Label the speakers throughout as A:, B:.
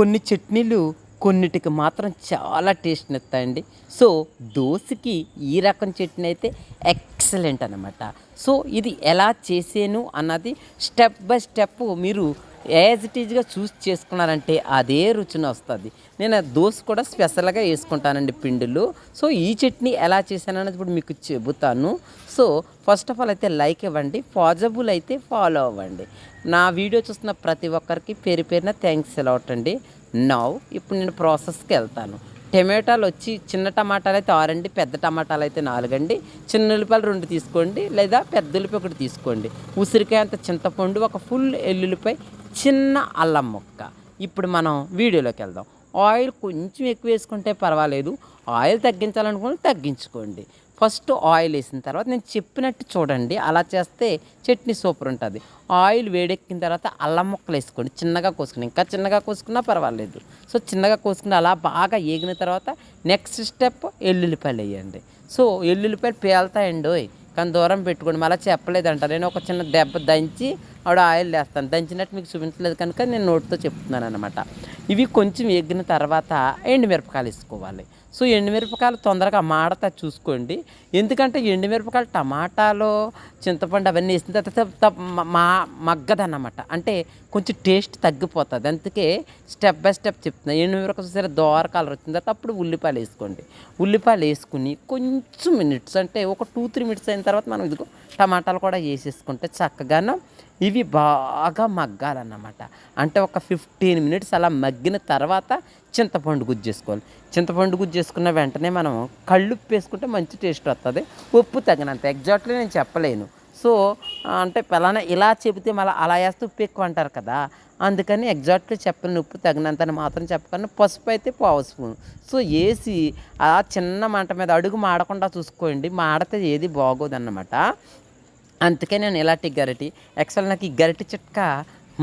A: కొన్ని చట్నీలు కొన్నిటికి మాత్రం చాలా టేస్ట్ని ఇస్తాయండి సో దోశకి ఈ రకం చట్నీ అయితే ఎక్సలెంట్ అనమాట సో ఇది ఎలా చేసాను అన్నది స్టెప్ బై స్టెప్ మీరు యాజ్ ఇట్ ఈజ్గా చూస్ చేసుకున్నారంటే అదే రుచిని వస్తుంది. నేను దోశ కూడా స్పెషల్గా వేసుకుంటానండి పిండిలో. సో ఈ చట్నీ ఎలా చేశాను అనేది ఇప్పుడు మీకు చెబుతాను. సో ఫస్ట్ ఆఫ్ ఆల్ అయితే లైక్ ఇవ్వండి పాజిబుల్ అయితే ఫాలో అవ్వండి. నా వీడియో చూస్తున్న ప్రతి ఒక్కరికి పేరు పేరున థ్యాంక్స్ అలౌట్ అండి. నవ్ ఇప్పుడు నేను ప్రాసెస్కి వెళ్తాను. టమాటాలు వచ్చి చిన్న టమాటాలు అయితే ఆరండి పెద్ద టమాటాలు అయితే నాలుగండి. చిన్న ఉల్లిపాయలు రెండు తీసుకోండి లేదా పెద్ద ఉల్లిపాయ ఒకటి తీసుకోండి. ఉసిరికాయ అంత చింతపండు ఒక ఫుల్ ఎల్లుల్లిపాయ చిన్న అల్లం ముక్క. ఇప్పుడు మనం వీడియోలోకి వెళ్దాం. ఆయిల్ కొంచెం ఎక్కువ వేసుకుంటే పర్వాలేదు. ఆయిల్ తగ్గించాలనుకుంటే తగ్గించుకోండి. ఫస్ట్ ఆయిల్ వేసిన తర్వాత నేను చెప్పినట్టు చూడండి. అలా చేస్తే చట్నీ సూపర్ ఉంటుంది. ఆయిల్ వేడెక్కిన తర్వాత అల్లం ముక్కలు వేసుకోండి. చిన్నగా కోసుకుని ఇంకా చిన్నగా కోసుకున్నా పర్వాలేదు. సో చిన్నగా కోసుకుని అలా బాగా ఏగిన తర్వాత నెక్స్ట్ స్టెప్ ఎల్లుల్లిపాయలు వేయండి. సో ఎల్లుల్లిపాయలు పేలుతాయండి కానీ దూరం పెట్టుకోండి. మళ్ళీ చెప్పలేదంట. నేను ఒక చిన్న దెబ్బ దంచి ఆవిడ ఆయిల్ వేస్తాను దంచినట్టు మీకు చూపించలేదు కనుక నేను నోటితో చెప్తున్నాను అనమాట ఇవి కొంచెం ఎగ్గిన తర్వాత ఎండుమిరపకాయలు వేసుకోవాలి. సో ఎండుమిరపకాయలు తొందరగా మాడతా చూసుకోండి. ఎందుకంటే ఎండుమిరపకాయలు టమాటాలో చింతపండు అవన్నీ వేసిన తర్వాత మా మగ్గదన్నమాట. అంటే కొంచెం టేస్ట్ తగ్గిపోతుంది. అందుకే స్టెప్ బై స్టెప్ చెప్తున్నా. ఎండుమిరపకాయ చూసారా దోర కలర్ వచ్చిన తర్వాత అప్పుడు ఉల్లిపాయలు వేసుకోండి. ఉల్లిపాయలు వేసుకుని కొంచెం మినిట్స్ అంటే ఒక టూ త్రీ మినిట్స్ అయిన తర్వాత మనం ఇదిగో టమాటాలు కూడా వేసేసుకుంటే చక్కగాను ఇవి బాగా మగ్గాలన్నమాట. అంటే ఒక ఫిఫ్టీన్ మినిట్స్ అలా మగ్గిన తర్వాత చింతపండు గుజ్జేసుకోవాలి చింతపండు గుజ్జు చేసుకున్న వెంటనే మనం కళ్ళుప్పు వేసుకుంటే మంచి టేస్ట్ వస్తుంది ఉప్పు తగినంత ఎగ్జాక్ట్లీ నేను చెప్పలేను. సో అంటే పలానా ఇలా చెబితే మళ్ళీ అలా వేస్తే ఉప్పు ఎక్కువ అంటారు కదా. అందుకని ఎగ్జాక్ట్లీ చెప్పిన ఉప్పు తగినంత అని మాత్రం చెప్పకుండా పసుపు అయితే పావు స్పూన్. సో వేసి ఆ చిన్న మంట మీద అడుగు మాడకుండా చూసుకోండి. మాడితే ఏది బాగోదన్నమాట. అందుకే నేను ఇలాంటి గరిటి యాక్చువల్ నాకు ఈ గరిటి చిట్కా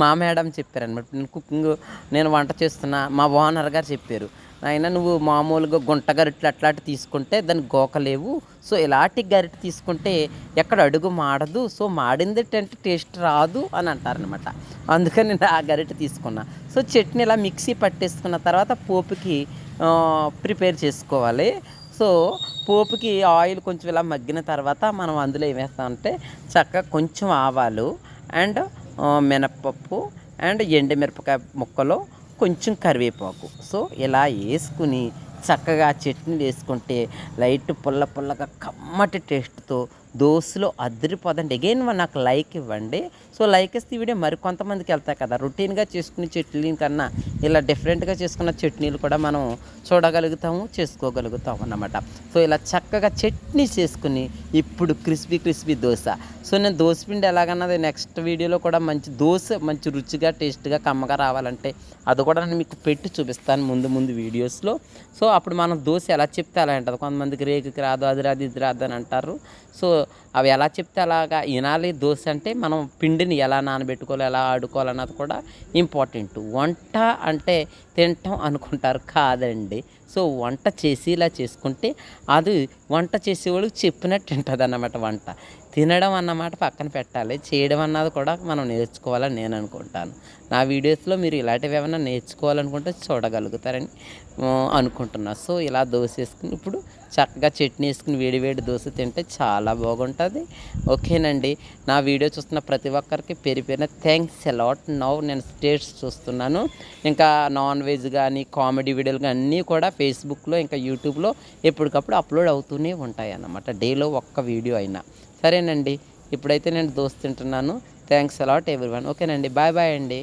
A: మా మేడం చెప్పారనమాట నేను కుకింగ్ నేను వంట చేస్తున్నా మా ఓనర్ గారు చెప్పారు. నాయన నువ్వు మామూలుగా గుంట గరిటెలు అట్లాంటి తీసుకుంటే దాన్ని గోకలేవు సో ఇలాంటి గరిటె తీసుకుంటే ఎక్కడ అడుగు మాడదు. సో మాడింది అంటే టేస్ట్ రాదు అని అంటారనమాట అందుకని నేను ఆ గరిటె తీసుకున్నా. సో చట్నీ ఇలా మిక్సీ పట్టేసుకున్న తర్వాత పోపుకి ప్రిపేర్ చేసుకోవాలి. సో పోపుకి ఆయిల్ కొంచెం ఇలా మగ్గిన తర్వాత మనం అందులో ఏమేస్తామంటే చక్కగా కొంచెం ఆవాలు అండ్ మినప్పప్పు అండ్ ఎండుమిరపకాయ ముక్కలు కొంచెం కరివేపాకు. సో ఇలా వేసుకుని చక్కగా చట్నీలు వేసుకుంటే లైట్ పుల్ల పుల్లగా కమ్మటి టేస్ట్తో దోశలో అదిరిపోదండి. అగైన్ నాకు లైక్ ఇవ్వండి. సో లైక్ ఇస్తే ఈ వీడియో మరికొంతమందికి వెళ్తాయి కదా. రొటీన్గా చేసుకునే చట్నీ కన్నా ఇలా డిఫరెంట్గా చేసుకున్న చట్నీలు కూడా మనం చూడగలుగుతాము చేసుకోగలుగుతాం అన్నమాట. సో ఇలా చక్కగా చట్నీ చేసుకుని ఇప్పుడు క్రిస్పీ క్రిస్పీ దోశ. సో నేను దోశ పిండి ఎలాగన్నది నెక్స్ట్ వీడియోలో కూడా మంచి దోశ మంచి రుచిగా టేస్ట్గా కమ్మగా రావాలంటే అది కూడా నేను మీకు పెట్టి చూపిస్తాను ముందు ముందు వీడియోస్లో. సో అప్పుడు మనం దోశ ఎలా చెప్తే అలా ఉంటుంది కొంతమందికి రేగుకి రాదు అది రాదు ఇది రాదు అని అంటారు. సో అవి ఎలా చెప్తే అలాగా వినాలి. దోశ అంటే మనం పిండిని ఎలా నానబెట్టుకోవాలి ఎలా ఆడుకోవాలన్నది కూడా ఇంపార్టెంట్. వంట అంటే తింటాం అనుకుంటారు కాదండి. సో వంట చేసి ఇలా చేసుకుంటే అది వంట చేసేవాళ్ళు చెప్పినట్టు ఉంటుంది అన్నమాట వంట. తినడం అన్నమాట పక్కన పెట్టాలి. చేయడం అన్నది కూడా మనం నేర్చుకోవాలని నేను అనుకుంటాను. నా వీడియోస్లో మీరు ఇలాంటివి ఏమైనా నేర్చుకోవాలనుకుంటే చూడగలుగుతారని అనుకుంటున్నా. సో ఇలా దోశ వేసుకుని ఇప్పుడు చక్కగా చట్నీ వేసుకుని వేడివేడి దోశ తింటే చాలా బాగుంటుంది. ఓకేనండి. నా వీడియో చూస్తున్న ప్రతి ఒక్కరికి పేరు పేరున థ్యాంక్స్ అలాట్ నవ్ నేను స్టేట్స్ చూస్తున్నాను. ఇంకా నాన్ వెజ్ కానీ కామెడీ వీడియోలు కానీ అన్నీ కూడా ఫేస్బుక్లో ఇంకా యూట్యూబ్లో ఎప్పటికప్పుడు అప్లోడ్ అవుతూనే ఉంటాయి అన్నమాట డేలో ఒక్క వీడియో అయినా. సరేనండి. ఇప్పుడైతే నేను దోస్త్ తింటున్నాను. థ్యాంక్స్ అలాట్ ఎవ్రీ వన్ ఓకేనండి బాయ్ బాయ్ అండి.